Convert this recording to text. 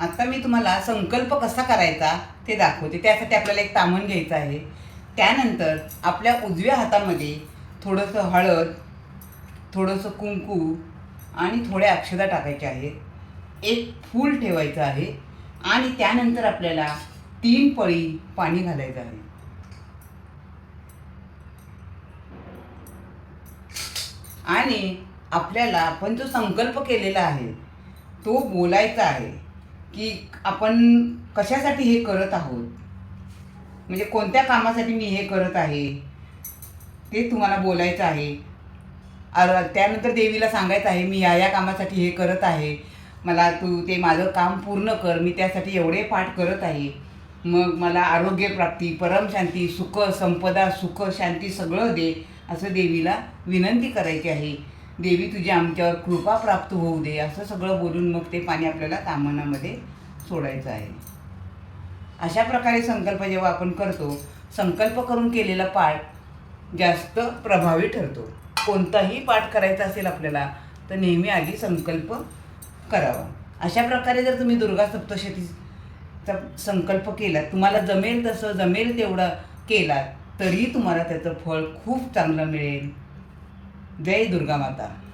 आता मी तुम्हाला संकल्प कसा करायचा ते दाखवते. त्यासाठी आपल्याला एक तामण घ्यायचं आहे. त्यानंतर आपल्या उजव्या हातामध्ये थोडंसं हळद थोडंसं कुंकू आणि थोड्या अक्षदा टाकायच्या आहेत. एक फूल ठेवायचं आहे आणि त्यानंतर आपल्याला तीन पळी पाणी घालायचं आहे. आणि आपल्याला आपण जो संकल्प केलेला आहे तो बोलायचा आहे. की आपण कशासाठी हे करत आहोत? म्हणजे कोणत्या कामासाठी मी हे करत आहे? ते तुम्हाला बोलायचं आहे. त्यानंतर देवीला सांगायचं आहे मी या या कामासाठी हे करत आहे. मला तू ते माझं काम पूर्ण कर मी त्यासाठी एवढे पाठ करत आहे. मग मला आरोग्यप्राप्ती परमशांती सुख संपदा सुख शांती सगळं दे असं देवीला विनंती करायची आहे. देवी तुझी आमच्यावर कृपा प्राप्त होऊ दे. असं सगळं बोलून मग ते पाणी आपल्याला तामणामध्ये सोडायचं आहे. अशा प्रकारे संकल्प जेव्हा आपण करतो संकल्प करून केलेला पाठ जास्त प्रभावी ठरतो. कोणताही पाठ करायचा असेल आपल्याला तर नेहमी आधी संकल्प करावा. अशा प्रकारे जर तुम्ही दुर्गा सप्तशतीचा संकल्प केला तुम्हाला जमेल तसं जमेल तेवढं केलात तरी तुम्हाला त्याचं फळ खूप चांगलं मिळेल. जय दुर्गा माता.